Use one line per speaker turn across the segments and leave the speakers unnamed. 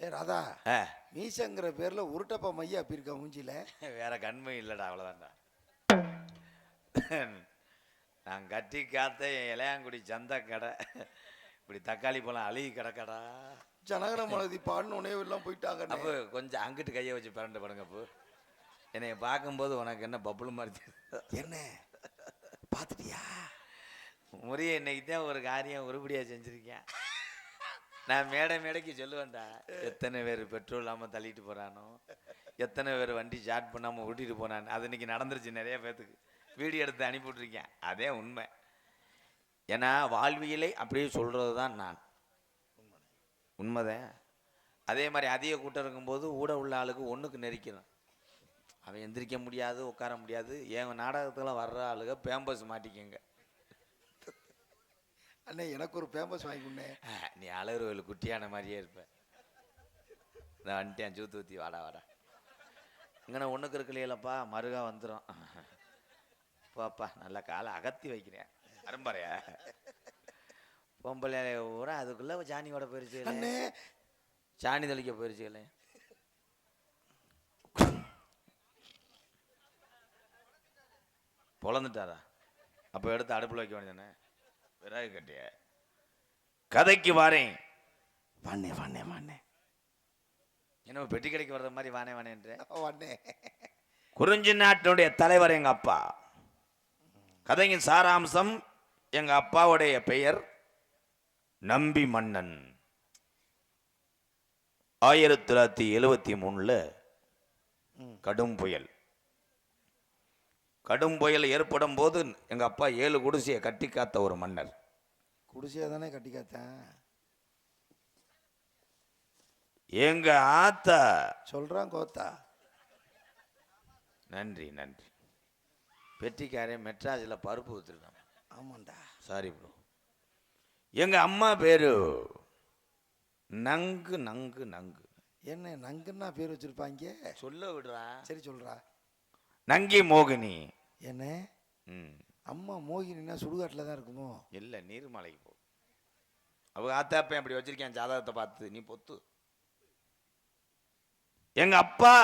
ஏ ராதா மீசங்கிற பேர்ல உருட்டப்பா மையா அப்பிருக்கா மூஞ்சில
வேற கண்மை இல்லைடா அவ்வளோதான்டா நான் கட்டி காத்த என் இளையாங்குடி சந்த கடை. இப்படி தக்காளி பழம் அழுகி கிடக்கடா.
ஜனகர மனதி பாடினோடனே எல்லாம் போயிட்டாங்க
அப்போ கொஞ்சம் அங்கிட்டு கையை வச்சு பிறண்டு படுங்க அப்போ. என்னைய பார்க்கும்போது உனக்கு என்ன பப்புளு மாதிரி?
என்ன? பாத்துட்டியா
முறிய இன்னைக்கு தான் ஒரு காரியம் உருப்படியாக செஞ்சுருக்கேன் நான் மேடை மேடைக்கு சொல்லுவேன்டா. எத்தனை பேர் பெட்ரோல் இல்லாமல் தள்ளிட்டு போகிறானோ எத்தனை பேர் வண்டி ஸ்டார்ட் பண்ணாமல் ஓட்டிட்டு போனான்னு அது இன்னைக்கு நடந்துருச்சு நிறைய பேர்த்துக்கு வீடியோ எடுத்து அனுப்பிவிட்ருக்கேன் அதே உண்மை. ஏன்னா வாழ்வியலை அப்படியே சொல்கிறது தான் நான். உண்மைதான் அதே மாதிரி அதிக கூட்டம் இருக்கும்போது ஊட உள்ள ஆளுக்கு ஒன்றுக்கு நெரிக்கணும் அவன் எந்திரிக்க முடியாது உட்கார முடியாது. என் நாடகத்தில் வர்ற ஆளுங்க பேம்பஸ் மாட்டிக்கங்க.
அண்ணே எனக்கு ஒரு பேம்பஸ் வாங்கி
ஆ, நீ அழகு கோயில் குட்டியான மாதிரியே இருப்ப. நான் வந்துட்டேன் சூத்து ஊற்றி வாடா வாடா. இங்கே ஒன்றுக்கு இருக்கலையிலப்பா மருகா வந்துடும் பாப்பா நல்ல காலை அகத்தி வைக்கிறேன். அரும்பறையா? பொம்பளை ஊரா அதுக்குள்ளே சாணியோட போயிருச்சு சாணி தெளிக்க போயிருச்சுங்களே பொழந்துட்டாரா? அப்போ எடுத்து அடுப்பில் வைக்க வேண்டியதானே விறகு கட்டிய. கதைக்கு வாரேன்
வாண்ணே வாண்ணே வாண்ணே
என்ன பெட்டி கடைக்கு வர்ற மாதிரி வானே வானேன்ற.
வாண்ணே
குறிஞ்சி நாட்டினுடைய தலைவர் எங்க அப்பா. கதையின் சாராம்சம் எங்க அப்பாவுடைய பெயர் நம்பி மன்னன். ஆயிரத்தி தொள்ளாயிரத்தி எழுவத்தி மூணுல. கடும் புயல். கடும் புயல் ஏற்படும் போது எங்க அப்பா ஏழு குடிசையை கட்டி காத்த ஒரு மன்னர்.
குடிசையா தானே கட்டி காத்தேன்?
எங்க ஆத்தா?
சொல்றான் கோத்தா.
நன்றி நன்றி. பெட்டிக்காரன் மெட்ராஸில் பருப்பு ஊற்றுருக்கான்
ஆமாண்டா.
சாரி ப்ரோ எங்க அம்மா பேரு? நங்கு நங்கு நங்கு.
என்ன நங்குன்னா பேர் வச்சிருப்பாங்க?
சொல்ல விடுறா.
சரி சொல்றா.
நங்கி மோகினி.
என்ன? அம்மா மோகினின்னா சுடுகாட்டில் தான் இருக்குமோ?
இல்லை நீர்மலைக்கு போ. அவங்க ஆத்தாப்பன் அப்படி வச்சிருக்கேன் ஜாதகத்தை பார்த்து. நீ பொத்து. எங்க அப்பா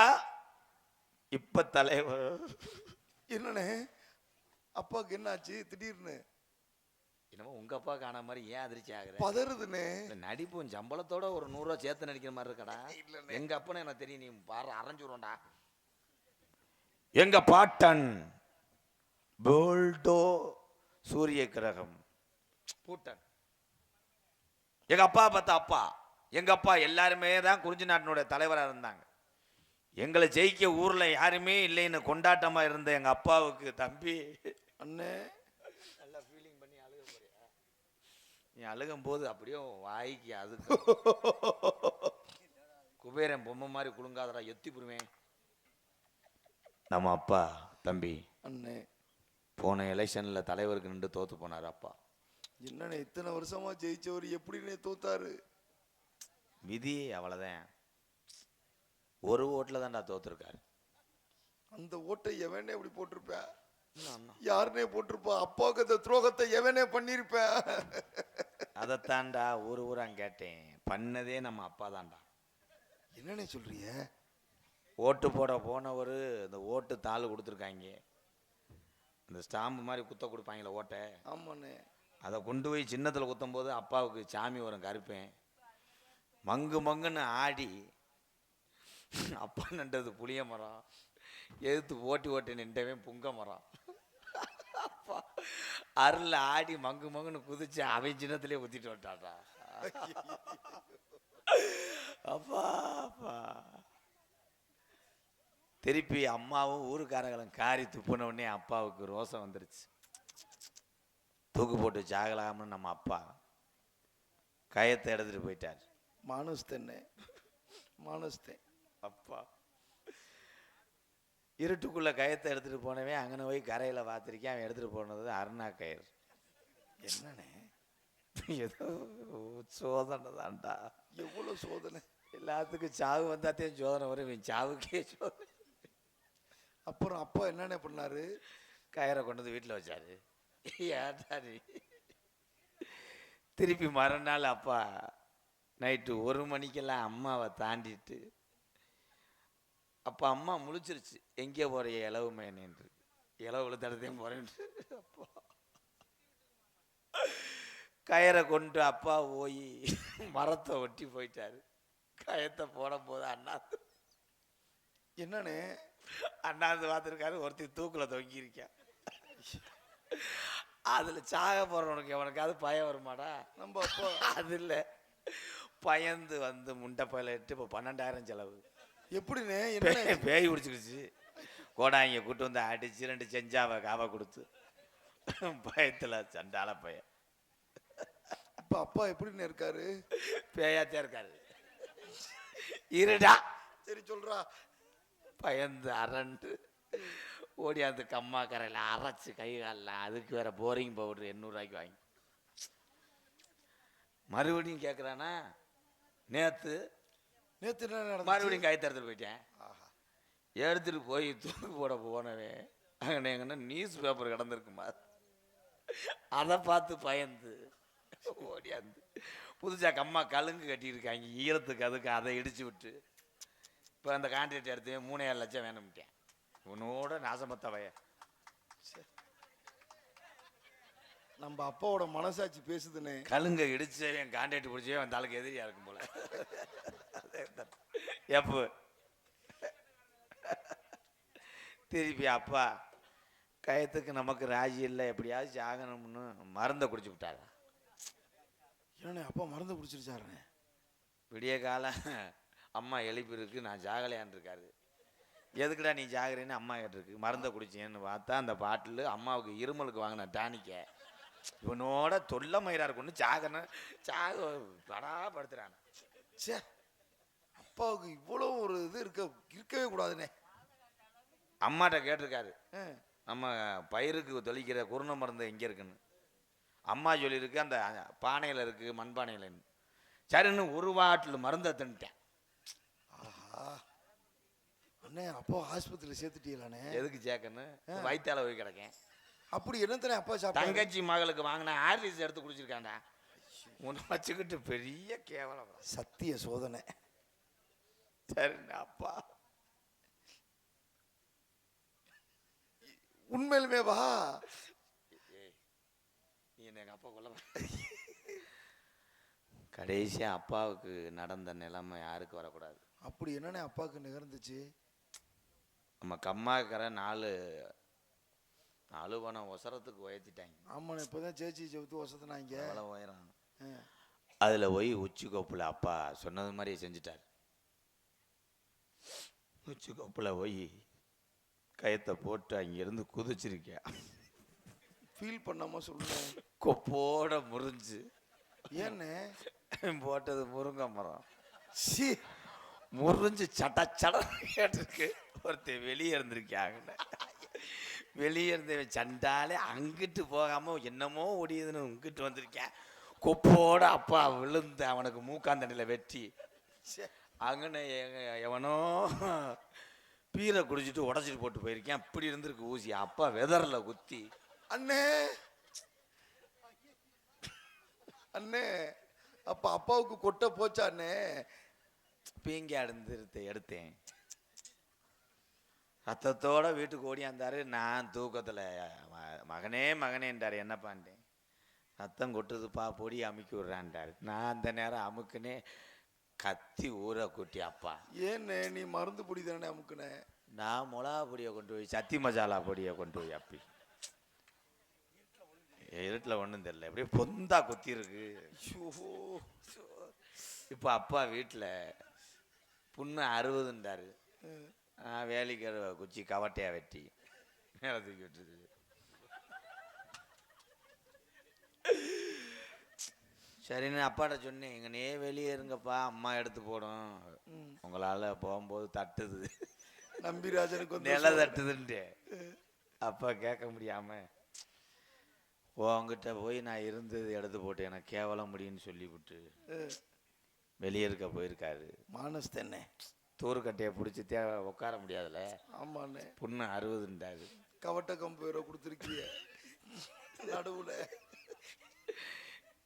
இப்ப தலைவர்.
என்னண்ணே? அப்பாவுக்கு என்னாச்சு? திடீர்னு.
என்னமோ உங்க அப்பா காண மாதிரி ஏன் அதிர்ச்சி ஆகுற? இந்த நடிப்பும் சம்பளத்தோட ஒரு நூறுரூவா சேர்த்து நடிக்கிற மாதிரி இருக்கடா. எங்க அப்பன்னு எனக்கு தெரியும் நீ பாரு அரைஞ்சுருவோம்டா எங்க பாட்டன் போல்டோ சூரிய கிரகம். பூட்டன். எங்க அப்பா பார்த்தா அப்பா. எங்க அப்பா எல்லாருமே தான் குறிஞ்சி நாட்டினுடைய தலைவராக இருந்தாங்க. எங்களை ஜெயிக்க ஊர்ல யாருமே இல்லைன்னு கொண்டாட்டமா இருந்த எங்க அப்பாவுக்கு தம்பி
அண்ணே.
நல்லா ஃபீலிங் பண்ணி அழுக போறியா? நீ அழுகும் போது அப்படியே வாய்க்கு அது. குபேரன் பொம்மை மாதிரி குலுங்காதடா எத்தி புருவேன் நம்ம அப்பா தம்பி.
அண்ணே.
போன எலெக்ஷன்ல தலைவருக்கு நின்று தோத்து போனார் அப்பா.
என்னண்ணே இத்தனை வருஷமா ஜெயிச்சவர் எப்படிண்ணே தோத்தாரு?
விதி அவ்வளோதான் ஒரு ஓட்டில் தான்டா தோத்துருக்காரு.
அந்த ஓட்டை எவனே இப்படி போட்டிருப்ப. யாருனே போட்டிருப்பா? அப்பாவுக்கு அந்த துரோகத்தை எவனே பண்ணியிருப்ப
அதைத்தான்டா ஊர் ஊரா கேட்டேன். பண்ணதே நம்ம அப்பா தான்டா.
என்னண்ணே சொல்றிய
ஓட்டு போட போனவர் இந்த ஓட்டு தாள் கொடுத்துருக்காங்க. இந்த ஸ்டாம்பு மாதிரி குத்த கொடுப்பாங்களே ஓட்டை.
ஆமாண்ணே.
அதை கொண்டு போய் சின்னத்தில் குத்தும் போது அப்பாவுக்கு சாமி வரும் கருப்பேன். மங்கு மங்குன்னு ஆடி அப்பா நின்றது புளிய மரம். எதிர்த்து ஓட்டி ஓட்டி நின்றவன் புங்க மரம். அப்பா அருள் ஆடி மங்கு மங்குன்னு குதிச்சு அவன் சின்னத்திலே குத்திட்டு வந்துட்டாடா அப்பா அப்பா. திருப்பி அம்மாவும் ஊருக்காரங்களும் காரி துப்புன உடனே அப்பாவுக்கு ரோசம் வந்துருச்சு. தூக்கு போட்டு சாகலாம்னு நம்ம அப்பா கயத்தை எடுத்துட்டு போயிட்டார்.
மானுஸ்தண்ணே மானுஸ்தேன்
அப்பா. இருட்டுக்குள்ள கயத்தை எடுத்துட்டு போனவன் அங்கன போய் கரையில பார்த்திருக்கேன் அவன் எடுத்துட்டு போனது அருணா கயிறு.
என்னண்ணே?
ஏதோ சோதனை தான்டா.
எவ்வளவு சோதனை?
எல்லாத்துக்கும் சாவு வந்தாத்தையும் சோதனை வரும் சாவுக்கே சோதனை.
அப்புறம் அப்பா என்னண்ணே பண்ணாரு?
கயிறை கொண்டு வந்து வீட்டில் வச்சாரு. ஏன்டா நீ திருப்பி மறுநாள் அப்பா நைட்டு ஒரு மணிக்கெல்லாம் அம்மாவை தாண்டிட்டு அப்போ அம்மா முழிச்சிருச்சு எங்கே போறிய இளவு மேனேன்று இளவுல தடத்தையும் போறேன்ட்டு அப்பா. கயரை கொண்டு அப்பா போய் மரத்தை ஒட்டி போயிட்டாரு. கயத்தை போட போது அண்ணா.
என்னண்ணே?
அண்ணாந்து பார்த்துருக்காரு ஒருத்தி தூக்கில் தொங்கியிருக்கேன் அதில் சாக போகிறவனுக்கு எவனுக்காவது பயம் வருமாடா?
நம்ம அப்பா
அது இல்லை. பயந்து வந்து முண்டை பயில இட்டு இப்போ பன்னெண்டாயிரம் செலவு.
எப்படிண்ணே? என்ன
பேய் பிடிச்சிக்கிச்சு. கோடாங்க கூட்டு வந்து அடிச்சு ரெண்டு செஞ்சாவை காவை கொடுத்து. பயத்தில் சண்டால பையன்.
இப்ப அப்பா எப்படிண்ணே இருக்காரு?
பேயாத்தே இருக்காரு. இருடா.
சரி சொல்றா.
பயந்து அரண்டு. ஓடியாந்து கம்மா கரையில் அரைச்சு கை காலில் அதுக்கு வேற போரிங் பவுடர் எண்ணூறுரூவாய்க்கு வாங்கி. மறுபடியும் கேட்குறானா நேற்று
நடந்துச்சு?
மறுபடியும் கை தரத்துட்டு போயிட்டேன்.
ஆஹா.
எடுத்துட்டு போய் தூக்கு போட போனவன் அங்கே எங்கன்னா நியூஸ் பேப்பர் கிடந்திருக்குமா? அதை பார்த்து பயந்து ஓடியாந்து புதுசா கம்மா கலுங்கு கட்டியிருக்காங்க ஈரத்துக்கு அதுக்கு அதை இடிச்சு விட்டு. இப்போ அந்த கான்ட்ராக்ட் எடுத்து மூணே ஏழு லட்சம் வேணும்ட்டேன். உன்னோட நாசமத்த வய
நம்ம அப்பாவோட மனசாட்சி பேசுதுண்ணே
கலுங்க இடிச்சவன் கான்ட்ராக்ட் பிடிச்சவன் அந்த ஆளுக்கு எதிரியா இருக்கும் போல. எப்போ? திருப்பி அப்பா கயத்துக்கு நமக்கு ராஜி இல்லை எப்படியாவது சாகணும்னு மருந்தை குடிச்சு விட்டாங்க
என்னண்ணே அப்பா மறந்து பிடிச்சிருச்சாருண்ணே
விடிய காலம். அம்மா எழுப்பிருக்கு நான் ஜாகலையான் இருக்காரு எதுக்குடா நீ ஜாகரேன்னு அம்மா கேட்டிருக்கு. மருந்தை குடிச்சேன்னு பார்த்தா அந்த பாட்டில் அம்மாவுக்கு இருமலுக்கு வாங்கின டானிக்க. இவனோட தொல்லை மயிரா இருக்குன்னு ஜாகன ஜாக படா படுத்துறான்.
ச்சே அப்பாவுக்கு இவ்வளோ ஒரு இது இருக்க இருக்கவே கூடாதுண்ணே
அம்மாட்ட கேட்டிருக்காரு. நம்ம பயிருக்கு தெளிக்கிற குருண மருந்து எங்கே இருக்குன்னு. அம்மா சொல்லியிருக்கு அந்த பானையில் இருக்குது மண்பானையிலன்னு. சரின்னு ஒரு வாட்டில் மருந்தை தின்ட்டேன்
அண்ணே அப்பா ஆஸ்பத்திரியில் சேர்த்துட்டீங்களாண்ணே.
எதுக்கு சேர்க்கணும்? வயிற்றால போய் கிடக்கேன்.
அப்படி என்னத்தனே அப்பா சாப்பிட்டாங்க
தங்கச்சி மகளுக்கு வாங்கின ஆர்லிஸ் எடுத்து குடிச்சிருக்காண்டா உன்னை வச்சுக்கிட்டு பெரிய கேவலம்.
சத்திய சோதனை.
சரி அப்பா.
உண்மையிலுமே வா.
நீ என்ன எங்கள் அப்பா கொல்ல கடைசியாக அப்பாவுக்கு நடந்த நிலைமை யாருக்கு வரக்கூடாது?
அப்படி என்னண்ணே அப்பாவுக்கு நிகழ்ந்துச்சு?
நம்ம கம்மாக்கரை நாலு நாலு பணம் ஒசரத்துக்கு உயர்த்திட்டாங்க.
ஆமாண்ணே இப்போதான் சேச்சி செவுத்து வசதினாங்க
அவ்வளோ உயரம்? அதில் போய் உச்சி கோப்பில் அப்பா சொன்னது மாதிரியே செஞ்சிட்டார். உச்சி கோப்பில் போய் கயத்தை போட்டு அங்கேருந்து குதிச்சிருக்கேன்.
ஃபீல் பண்ணாம சொல்லுங்க.
கொப்போட முறிஞ்சு.
ஏண்ணே?
போட்டது முருங்கை மரம்.
சி.
முறிஞ்சு சட சட கேட்டிருக்கு. ஒருத்தன் வெளியே இருந்திருக்காங்க வெளியே இருந்த சண்டாலே அங்கிட்டு போகாம என்னமோ ஒடியுதுன்னு இங்கிட்டு வந்திருக்கேன் கொப்போட அப்பா விழுந்து அவனுக்கு மூக்காந்தண்டியில் வெட்டி.
ச்சே.
எவனோ பீரை குடிச்சிட்டு உடச்சிட்டு போட்டு போயிருக்கேன் அப்படி இருந்திருக்கு ஊசி. அப்பா வெதரில் குத்தி
அண்ணே! அண்ணே அப்போ அப்பாவுக்கு கொட்டை போச்சா அண்ணே?
பீங்கி அடைந்திருத்த எடுத்தேன். ரத்தத்தோட வீட்டுக்கு ஓடியாந்தாரு நான் தூக்கத்தில் மகனே மகனேன்றார் என்னப்பான்ட்டேன் ரத்தம் கொட்டுதுப்பா பொடி அமுக்கி விட்றான்டாரு நான் அந்த நேரம் அமுக்குனே கத்தி ஊற குட்டி அப்பா.
ஏண்ணே நீ மருந்து பொடி தானே அமுக்குனே?
நான் மிளகா பொடியை கொண்டு போய் சத்தி மசாலா பொடியை கொண்டு போய் அப்பி. இருட்டில் ஒன்றும் தெரியல. அப்படியே பொந்தா குத்தி இருக்கு இப்போ அப்பா வீட்டில் புண்ணு அறுபதுன்றாரு. வேலிக்கிற குச்சி கவட்டையா வெட்டி. மேலே தூக்கி விட்டுருக்கு சரின்னு அப்பாட்ட சொன்னேன் எங்கனே வெளியே இருங்கப்பா அம்மா எடுத்து போடும். உங்களால் போகும்போது தட்டுது.
நம்பிராஜனுக்கு
நில தட்டுதுன்ட்டு. அப்பா கேட்க முடியாம உங்ககிட்ட போய் நான் இருந்தது எடுத்து போட்டு எனக்கு கேவலம் முடியும்னு சொல்லிவிட்டு. வெளியே இருக்க போயிருக்காரு.
மானஸ் தானே
தூருக்கட்டையை பிடிச்சி தே உட்கார முடியாதுல்ல?
ஆமாண்ணே.
புண்ணு அறுபதுன்றாரு
கவட்ட கம்பு வேற கொடுத்துருக்கிய. நடுவுல.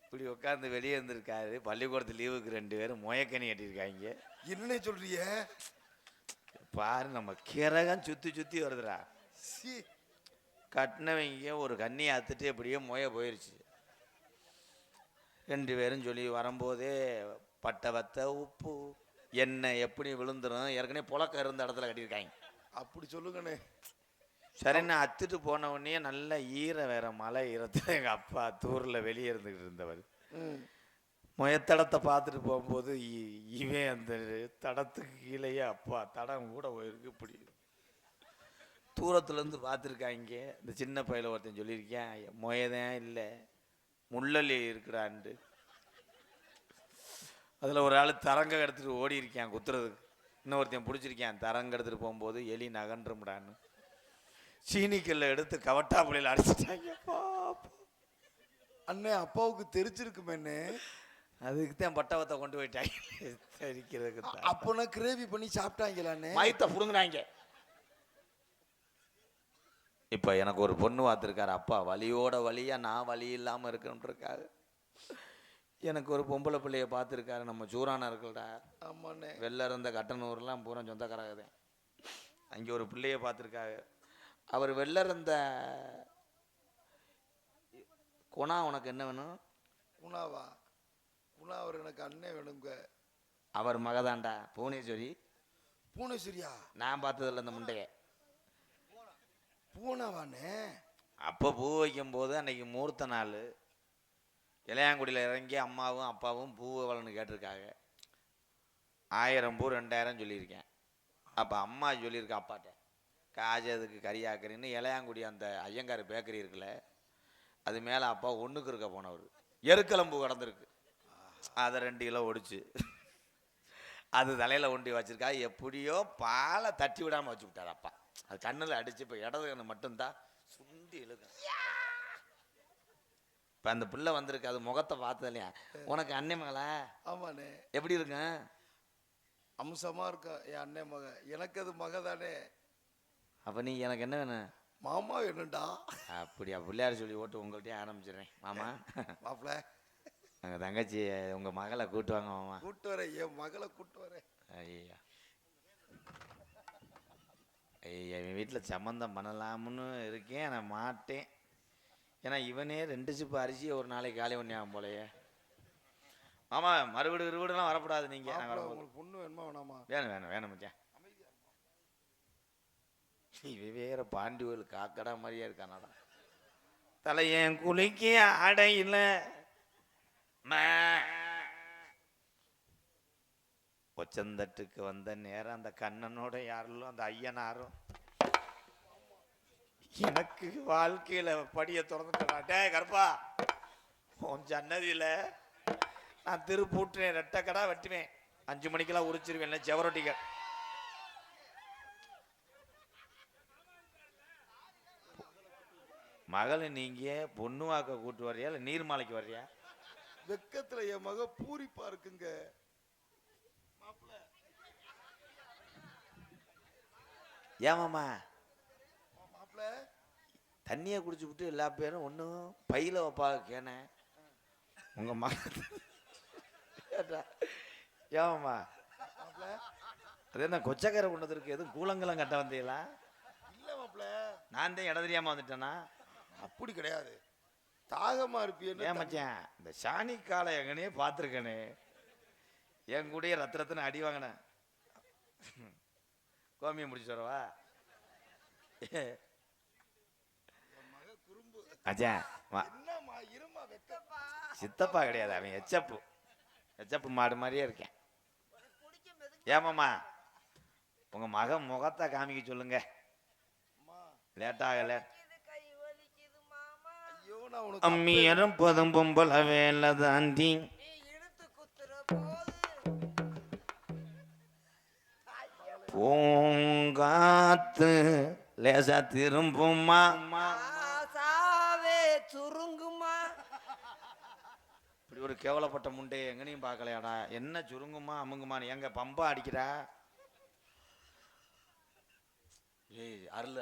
இப்படி உட்காந்து வெளியே இருந்திருக்காரு பள்ளிக்கூடத்து லீவுக்கு ரெண்டு பேரும் முயக்கணி கட்டியிருக்காங்க.
என்னண்ணே சொல்றிய
பாரு நம்ம கிரகம் சுற்றி சுற்றி வருதுடா.
சி.
கட்டினவங்க ஒரு கண்ணியை அத்துட்டு அப்படியே முய போயிருச்சு. ரெண்டு பேரும் சொல்லி வரும்போதே பட்டை வத்த உப்பு. எண்ணெய் எப்படி விழுந்துரும்? ஏற்கனவே புழக்க இருந்த இடத்துல கட்டியிருக்காங்க.
அப்படி சொல்லுங்கண்ணே.
சரின்னு அத்துட்டு போன உடனே நல்ல ஈர வேற மழை ஈரத்தில் எங்கள் அப்பா தூரில் வெளியே இருந்துக்கிட்டு இருந்தவர். முயத்தடத்தை பார்த்துட்டு போகும்போது இவன் அந்த தடத்துக்கு கீழேயே அப்பா தடம் கூட போயிருக்கு இப்படி. தூரத்துலேருந்து பார்த்துருக்காங்க இந்த சின்ன பையில ஒருத்தன் சொல்லியிருக்கேன் முயதான் இல்லை முள்ளலி இருக்கிறான்ட்டு. அதில் ஒரு ஆள் தரங்க எடுத்துட்டு ஓடி இருக்கான் குத்துறதுக்கு. இன்னொருத்தன் பிடிச்சிருக்கான் தரங்க எடுத்துட்டு போகும்போது எலி நகன்றும்டான்னு. சீனிக்கல்ல எடுத்து கவட்டாப்புளியில் அடிச்சிட்டாங்க.
அண்ணே அப்பாவுக்கு தெரிஞ்சிருக்குமேண்ணே.
அதுக்கு தான் பட்டவத்தை கொண்டு போயிட்டாங்க. தெரிக்கிறதுக்கு.
அப்போனா கிரேவி பண்ணி சாப்பிட்டாங்களாண்ணே?
மயத்தை புடுங்குறாங்க இப்போ எனக்கு ஒரு பொண்ணு பார்த்துருக்காரு அப்பா. வலியோட வலியா நான் வலி இல்லாமல் இருக்கணுன்றக்காக எனக்கு ஒரு பொம்பளை பிள்ளைய பார்த்துருக்காரு நம்ம சூரானா இருக்கலடா
ஆமாண்ணே.
வெளில இருந்த கட்டணூர்லாம் பூரா சொந்தக்காரங்க அங்கே ஒரு பிள்ளைய பார்த்துருக்காங்க அவர் வெளில இருந்த குணா உனக்கு என்ன வேணும்?
குணாவா? குணா அவர் எனக்கு அண்ணே வேணுங்க.
அவர் மகதாண்டா புவனேஸ்வரி.
பூனேஸ்வரியா
நான் பார்த்ததில்ல இந்த முண்டையை.
பூனாவாண்ணே?
அப்போ பூ வைக்கும்போது அன்னைக்கு மூர்த்த நாள். இளையாங்குடியில் இறங்கி அம்மாவும் அப்பாவும் பூ வளன்னு கேட்டிருக்காங்க. ஆயிரம் பூ ரெண்டாயிரம் சொல்லியிருக்கேன். அப்போ அம்மா சொல்லியிருக்கா அப்பாட்ட. காஜதுக்கு கரியாக்கறின்னு இளையாங்குடி அந்த ஐயங்கார் பேக்கரி இருக்குல்ல அது மேலே அப்பா ஒன்றுக்கு இருக்க போனவர். எருக்கலம்பு கடந்திருக்கு. அதை ரெண்டு கிலோ ஒடிச்சு. அது தலையில் ஒண்டி வச்சுருக்கா. எப்படியோ பாலை தட்டி விடாமல் வச்சு விட்டார் அப்பா. அது கண்ணில் அடிச்சு இப்போ இடது கண்ணு மட்டும்தான் சுண்டி இழுக்க இப்போ அந்த பிள்ளை வந்திருக்கு அது முகத்தை பார்த்தது இல்லையா உனக்கு அண்ணன் மகளா?
ஆமாண்ணே.
எப்படி இருக்கும்
அம்சமா இருக்கா? என் அண்ணே மக. எனக்கு அது மக தானே.
அப்போ நீ எனக்கு என்ன வேணும்?
மாமா வேணும்டா.
அப்படியா பிள்ளையார் சொல்லி ஓட்டு உங்கள்கிட்டயே ஆரம்பிச்சிடுறேன். மாமா.
மாப்பிள்ள
எங்கள் தங்கச்சி உங்கள் மகளை கூட்டு வாங்க மாமா.
கூட்டு வரேன். என் மகளை கூட்டு வரேன்.
ஐயா. ஐயா இவன் வீட்டில் சம்மந்தம் பண்ணலாம்னு இருக்கேன் நான் மாட்டேன். ஏன்னா இவனே ரெண்டு சிப்பு அரிசியை ஒரு நாளைக்கு காலி பண்ணியாகும் போலயே. ஆமா மறுவீடு இருவீடுலாம் வரக்கூடாது நீங்கள் நான்
மாப்பிள்ள
வரப்போ
உங்களுக்கு பொண்ணு வேணுமா வேணாமா?
வேணும் வேணும் வேணும் மச்சான். வேற பாண்டி கோயில் காக்கடா மாதிரியே இருக்கானடா. தலையன் குளிக்க அடையில ஒச்சந்தட்டுக்கு வந்த நேரம் அந்த கண்ணனோட யாரும் அந்த ஐயனாரும். எனக்கு வாழ்க்கையில படிய திறந்துட்டா டேய் கருப்பா. உன் சன்னதியில நான் திருப்பூட்டுறேன் ரெட்டை கடா வெட்டுவேன். அஞ்சு மணிக்கெல்லாம் உரிச்சிருவேன் செவரொட்டிக்க மகளை நீங்க பொண்ணு வாக்க கூட்டு வர்றியா இல்லை நீர்மாலைக்கு வர்றியா?
வெக்கத்துல என் மக பூரிப்பா இருக்குங்க.
ஏமாம்மா தண்ணியை குடிச்சு விட்டு எல்லா பேரும் ஒன்றும் பையில வைப்பா கேன. உங்க மக ஏமாம்மா அது என்ன கொச்சக்கரை கொண்டது இருக்கு எதுவும் கூலங்கலம் கட்ட வந்தீங்களா?
இல்ல மாப்பிள்ள
நான் தான் இட தெரியாம வந்துட்டேனா?
அப்படி கிடையாது. தாகமா இருப்பியன்னு
ஏன் மச்சான் இந்த சாணி காலை எங்கனே பார்த்துருக்கனே. என் கூடயே ரத்த ரத்தனை அடி வாங்கினேன். கோமியம் முடிச்சு வரவா? அஜா வா. சித்தப்பா கிடையாது அவன் எச்சப்பு. எச்சப்பு மாடு மாதிரியே இருக்கேன். ஏமாம்மா உங்க மகன் முகத்தை காமிக்க சொல்லுங்க.
அம்மா
லேட்டாகல அம்மி எறும்பதும் பொம்பளை வேலை தாண்டி
நீ
பூங்காத்து லேசா திரும்புமா ஒரு கேவலப்பட்ட முண்டையை எங்கனையும் பார்க்கலையாடா? என்ன சுருங்குமா அமுங்குமான்னு எங்க பம்பா அடிக்கிறா? ஏய் அருள்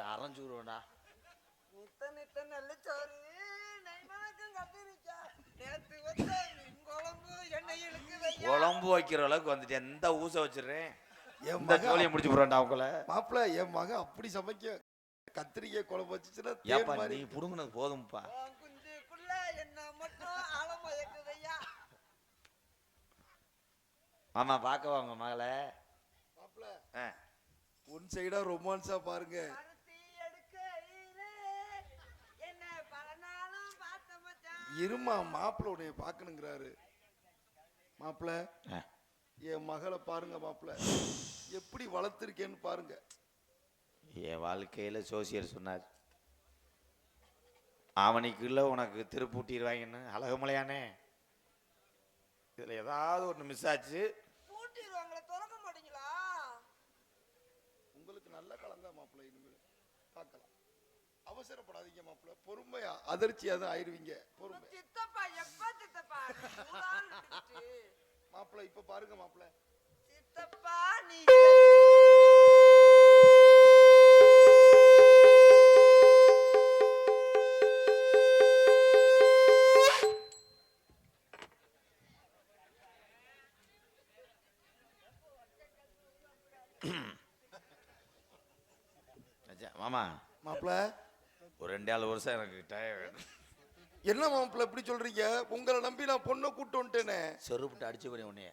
மீன் குழம்பு
வைக்கிற அளவுக்கு வந்துட்டு எந்த ஊச வச்சிடுறேன்?
மகன்
ஜோலியை முடிச்சு போறான்டா அவங்கள
மாப்பிள்ள என் மகன் அப்படி சமைக்க கத்திரிக்காய் குழம்பு வச்சுச்சுன்னா
நீ புடுங்கினது போதும்ப்பா. மாமா பார்க்க வாங்க மகளை. ஆ.
உன் சைடா ரொமான்ஸா பாருங்க. இருமா மாப்பிள்ள உன்னைய பார்க்கணுங்கிறாரு. மாப்பிள்ள
ஆ.
என் மகளை பாருங்க மாப்பிள்ள எப்படி வளர்த்துருக்கேன்னு பாருங்க.
என் வாழ்க்கையில சோசியர் சொன்னார். அவனுக்குள்ள உனக்கு திருப்பூட்டிடுவாங்கன்னு அழகுமலையானே. இதுல ஏதாவது ஒன்று மிஸ் ஆச்சு?
பூட்டிடுவாங்களே திறக்க மாட்டீங்களா?
உங்களுக்கு நல்ல கலந்தா மாப்பிள்ள இனிமேல் பார்க்கலாம். அவசரப்படாதீங்க மாப்பிள்ள பொறுமையா அதிர்ச்சியா தான் ஆயிருவீங்க பொறுமை.
சித்தப்பா எப்ப சித்தப்பா.
மாப்பிள்ள இப்ப பாருங்க மாப்பிள்ள.
சித்தப்பா
வருஷம் எனக்கு வேணும்
என்ன மாப்பிள்ள இப்படி சொல்றீங்க? உங்களை நம்பி நான் பொண்ணை கூட்டு வந்துட்டேனே.
செருப்புட்டு அடிச்சு போறேன் உன்னைய.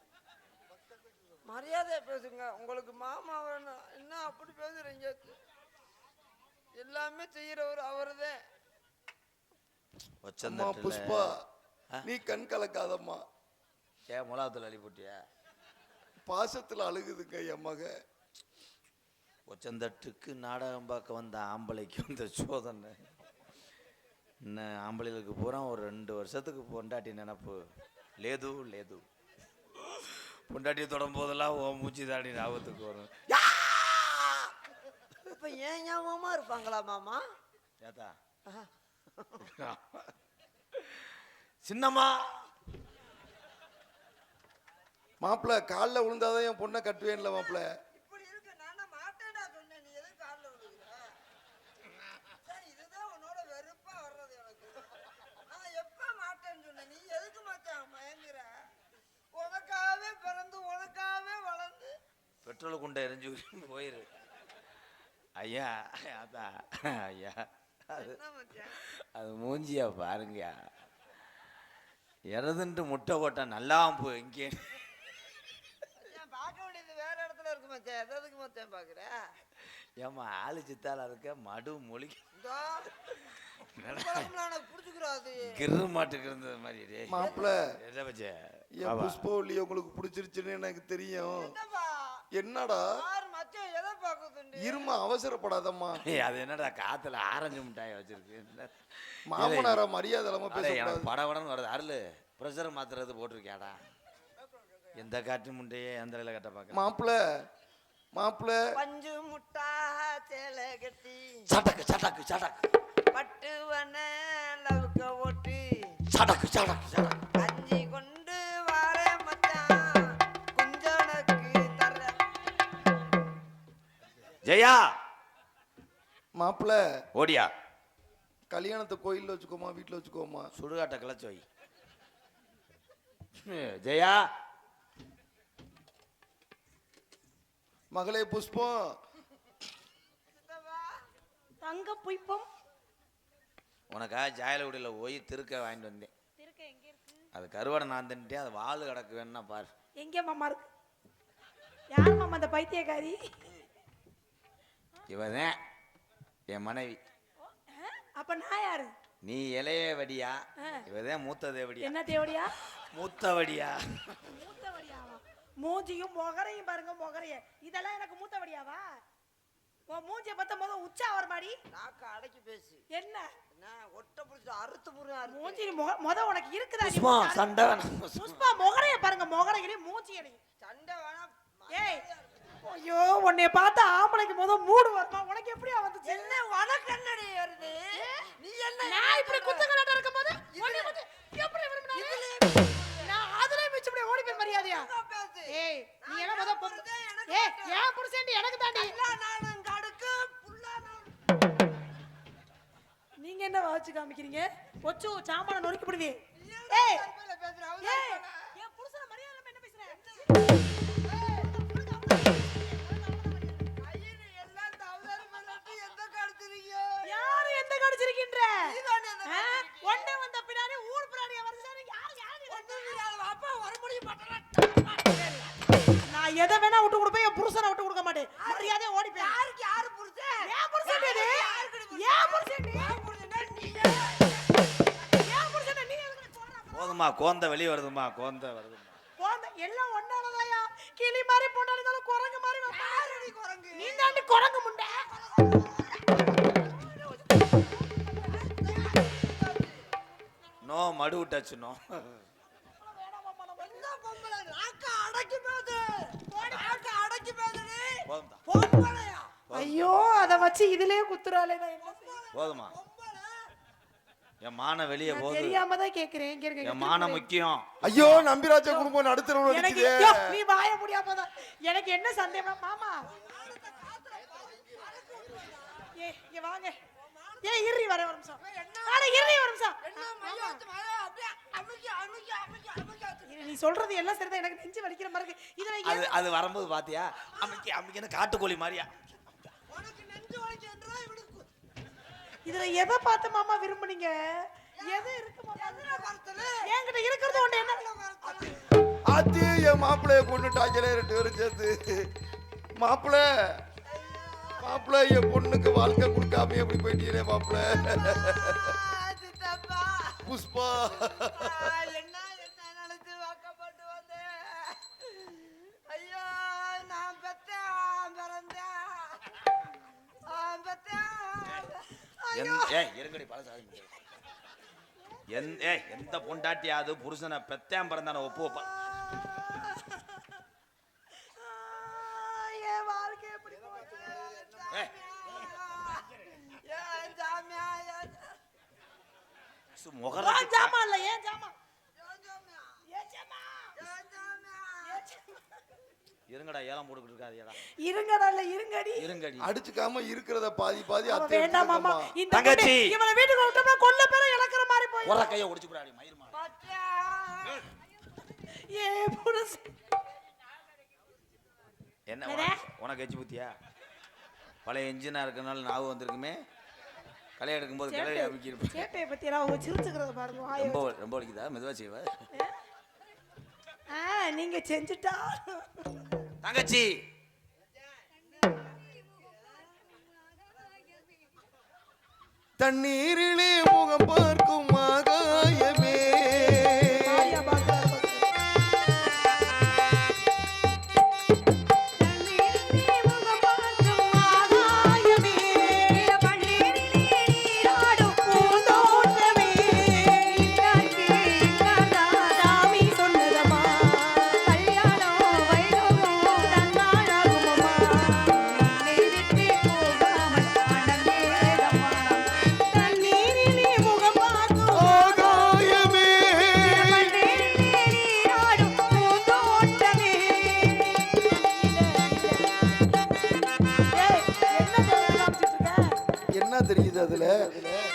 மரியாதை பேசுங்க. உங்களுக்கு மாமா வேணும். என்ன அப்படி பேசுறீங்க? எல்லாமே செய்யறவர் அவர்தான்
அம்மா புஷ்பா? நீ கண் கலக்காதம்மா.
ஏ முலாத்துல அள்ளி போட்டியா?
பாசத்துல அழுகுதுங்க என் மக.
ஒச்சந்தட்டுக்கு நாடகம் பார்க்க வந்த ஆம்பளைக்கு வந்த சோதனை. என்ன ஆம்பளைகளுக்கு பூரா ஒரு ரெண்டு வருஷத்துக்கு பொண்டாட்டி நினப்பு. லேது லேது. பொண்டாட்டியை தொடும் போதெல்லாம் ஓ மூச்சு தாடி ஞாபகத்துக்கு வரும்.
இப்ப ஏன் ஞாபகமா இருப்பாங்களா மாமா?
ஏத்தா. சின்னம்மா.
மாப்பிள்ள காலில் விழுந்தாதான் என் பொண்ணை கட்டுவேன்ல மாப்பிள்ள
இப்படி இருக்கு நானா மாட்டேடா சொன்னேன் நீ எதுக்கு காலில் விழுகிற சரி இதுதான் உன்னோட வெறுப்பா வர்றது எனக்கு நான் எப்ப மாட்டேன்னு சொன்னேன் நீ எதுக்கு மாட்டான் மயங்குற உனக்காகவே பிறந்து உனக்காகவே வளர்ந்து
பெட்ரோல் குண்டை எரிஞ்சு போயிரு. ஐயா அதான் ஐயா அது அது மூஞ்சியா பாருங்க. இறதுன்ட்டு முட்டை போட்டா நல்லா போ இங்கே.
பார்க்க வேண்டியது வேற இடத்துல இருக்கு மச்சான். எது எதுக்கு மச்சான் பாக்குற
ஏம்மா ஆளு சித்தால இருக்க மடு மொழி. கிரு மாட்டுக்கு இருந்தது மாதிரி டேய்.
மாப்பிள்ள புஷ்பவல்லி உங்களுக்கு பிடிச்சிருச்சுன்னு எனக்கு தெரியும். என்னடா? இருமா அவசரப்படாதம்மா.
அது என்னடா காத்துல ஆரஞ்சு மிட்டாய் வச்சிருக்கு?
மாமனாரா மரியாதை இல்லாம
அடே, எனக்கு படபடன்னு வருது. அருள் ப்ரெஷர் மாத்துறது போட்டிருக்கியாடா? எந்த காட்டு முட்டையே எந்த இலையில கட்ட பார்க்க
மாப்பிள்ள மாப்பிள்ள
பஞ்சு முட்டா சேலை கட்டி.
சட்டக்கு சட்டக்கு சட்டக்கு
பட்டுவன லவுக்க ஓட்டு.
சடக்கு சடக்கு சடக்கு.
கஞ்சி கொண்டு
ஜெயா!
மாப்பிள்ள
ஓடியா.
கல்யாணத்தை கோயில்ல வச்சுக்கோமா வீட்டுல வச்சுக்கோமா?
சுடுகாட்டை கிளச்சி வை. ஜெயா!
மகளே புஷ்பம்.
தங்க புய்ப்பம்.
உனக்கா ஜாயலகுடியில் போய் திருக்க வாங்கிட்டு வந்தேன்.
இருக்க எங்க இருக்கு?
அது கருவாடை நான் தின்ட்டேன் அது வாள் கிடக்கு வேணா பாரு.
எங்க மாமா இருக்கு? யார் மாமா அந்த பைத்தியக்காரி?
இவதான் என் மனைவி?
அப்ப நான் யாரு?
நீ இளைய வடியா. இவதான் மூத்த தேவடியா.
என்ன தேவடியா?
மூத்த வடியா.
மூத்தவடியாவா மூஞ்சியும் முகரையும் பாருங்க முகரைய. இதெல்லாம் எனக்கு மூத்தவடியாவா உன் மூஞ்சிய பார்த்த முத உச்சா வர மாதிரி.
நாக்க அடக்கி பேசு.
என்ன?
என்ன ஒட்ட பிடிச்சி அறுத்து முறை
மூஞ்சி முத உனக்கு இருக்குதா மூஞ்சி
சண்டை வேணாம்.
புஷ்பா முகரைய பாருங்க முகரையிலே மூஞ்சி எனக்கு
சண்டை வேணா
ஏய் ஐயோ உன்னைய பார்த்த ஆம்பளைக்கு முத மூடு வருமா? உனக்கு எப்படியா வந்துச்சு?
என்ன உனக்கு என்னடி வருது நீ என்ன
நான் இப்படி குத்துக்கலாட்ட இருக்கும்போது உன்னை வந்து எப்படி விரும்பினாரு? நான் அதுல மிச்சம் இப்படி ஓடி போய் மரியாதையா? ஏய் நீ எல்லாம் முத ஏய். ஏன் புருஷன் எனக்கு தாண்டி.
எல்லா நாளும் கடுக்கு புல்லா
நீங்க என்ன வச்சு காமிக்கிறீங்க? ஒச்சு சாமான நொறுக்கி
நீ
ஏய்
பேசுறேன்
ஏய். என் புருஷனை மரியாதை என்ன பேசுற? ஒண்ணே வந்த பின்னாடி ஊர் பின்னாடி வருஷம் யாரு யாரு?
அப்பா வர முடிய மாட்டேன்
நான் எதை வேணா விட்டு கொடுப்பேன் என் புருஷனை விட்டு கொடுக்க மாட்டேன். மரியாதையா ஓடி போய்
யாருக்கு யாரு புருஷன்
ஏன் புருஷன் இது? ஏன் புருஷன்
போதுமா கோந்த வெளியே வருதுமா கோந்த வருதுமா
போந்த எல்லாம் ஒன்னானதாயா கிளி மாதிரி பொண்ணாலும் குரங்கு மாதிரி
குரங்கு?
நீ தாண்டி குரங்கு முண்டை
நோ மடு டச் நோ?
ஐயோ அத வச்சு இதுலயே குத்துறாளே?
போதுமா? என் மானம் வெளியே போகுது
தெரியாம தான் கேக்குறேன். இங்க இருக்க
என் மானம் முக்கியம்.
ஐயோ நம்பிராஜ குடும்பம் நடுத்தரவு
எனக்கு நீ வாய முடியாம தான் எனக்கு என்ன சந்தேகம்? மாமா. ஏ இங்க வாங்க. ஏ இறி வர ஒரு நிமிஷம். அட இறி ஒரு நிமிஷம்.
என்ன மையம் வச்சு மழை அப்படியே அமுக்கி, அமுக்கி, அமுக்கி, அமுக்கி வச்சு.
நீ சொல்றது எல்லாம் சரிதான். எனக்கு நெஞ்சு வலிக்கிற மாதிரி இருக்கு. இதுல
அது அது வரும்போது பாத்தியா? அமைக்கி அமைக்கின்னு காட்டுக்கோழி மாதிரியா?
உனக்கு நெஞ்சு வலிக்குன்றா இவனுக்கு.
இதுல எதை பார்த்து மாமா விரும்புனீங்க? எது இருக்கு மாமா?
எதுல மரத்துல?
என்கிட்ட இருக்கிறது ஒண்ணு என்ன?
ஆத்தி என் மாப்பிள்ளைய கொண்டுட்டாங்களே ரெண்டு பேரும் சேர்த்து மாப்பிள்ளை மாப்பிள்ளை என் பொண்ணுக்கு வாழ்க்கை கொடுக்காம எப்படி போயிட்டீங்களே மாப்பிள்ளை. புஷ்பா.
இருங்கடி ஏய் எந்த பொண்டாட்டியாவது புருஷனை பெத்தேன் பிறந்தான ஒப்பு வைப்பா
ஆ, என் வாழ்க்கை எப்படி போச்சு ஜாமான் இல்ல ஏன் ஜாமான்?
இருங்கடா ஏலம் போட்டுக்கிட்டு இருக்காதியடா
இருங்கடா இல்ல இருங்கடி.
இருங்கடி.
அடிச்சுக்காம இருக்கிறத பாதி பாதி அத்தை
வேண்டாம் மாமா. இந்த
தங்கச்சி.
இவனை வீட்டுக்கு விட்டோம்னா கொல்ல பேர இழக்கிற மாதிரி போய்
ஒரு கையை ஒடிச்சு போடாடி
ஏ
என்ன உனக்கு எச்சு புத்தியா? பழைய இன்ஜினா இருக்கனால நாவு வந்திருக்குமே. களை எடுக்கும்போது கிளறி அமைக்கி இருப்பேன்
சேட்டையை பத்தி எல்லாம் அவங்க சிரிச்சுக்கிறத பாருங்க
ரொம்ப ரொம்ப வலிக்குதா? மெதுவா செய்வ.
ஆ நீங்க செஞ்சுட்டா.
தங்கச்சி!
தண்ணீரிலே முகம் பார்க்கும்
né? É.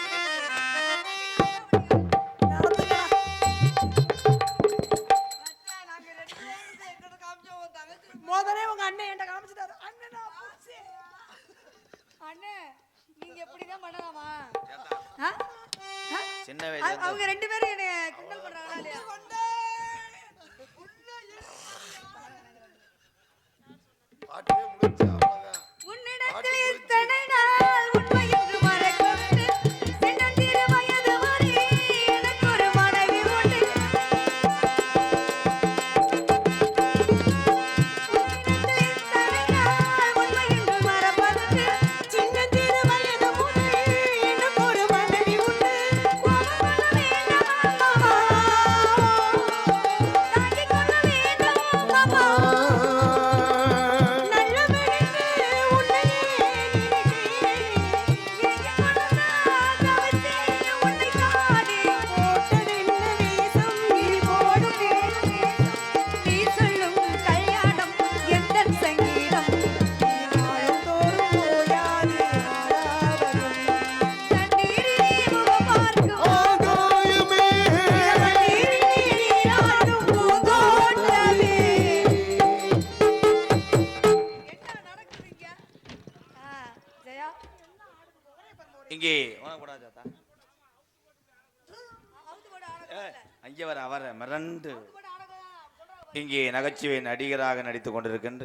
இங்கே நகைச்சுவை நடிகராக நடித்து கொண்டிருக்கின்ற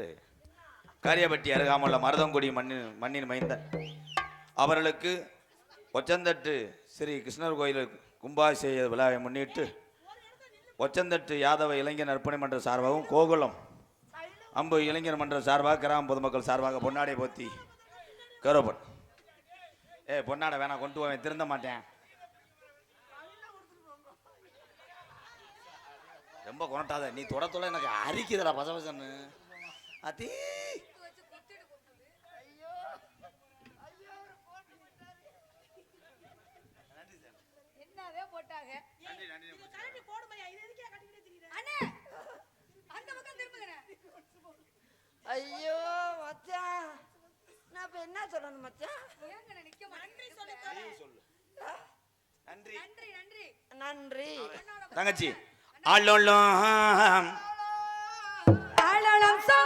காரியப்பட்டி அருகாமுள்ள மருதங்குடி மண்ணின் மண்ணின் மைந்தன் அவர்களுக்கு ஒச்சந்தட்டு ஸ்ரீ கிருஷ்ணர் கோயில் கும்பாபிஷேக விழாவை முன்னிட்டு ஒச்சந்தட்டு யாதவ இளைஞர் நற்பணி மன்ற சார்பாகவும் கோகுலம் அம்பு இளைஞர் மன்ற சார்பாக கிராம பொதுமக்கள் சார்பாக பொன்னாடை போத்தி கருவப்பன் ஏ பொன்னாடை வேணாம் கொண்டு போவேன் திருந்த மாட்டேன். ரொம்ப கொண்டாத நீ தொட தொட எனக்கு அரிக்குதுடா பச பசன்னு அத்தி
ஐயோ. மச்சான். நான் இப்ப என்ன சொல்லணும் மச்சான்?
நன்றி
நன்றி
நன்றி.
தங்கச்சி. ஆளோளம்
ஆளோளம் சோ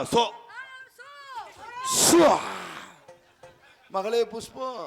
வாட்டுவோம் ஆளோளம் சோ
ஷுவா. மகளே புஷ்பம்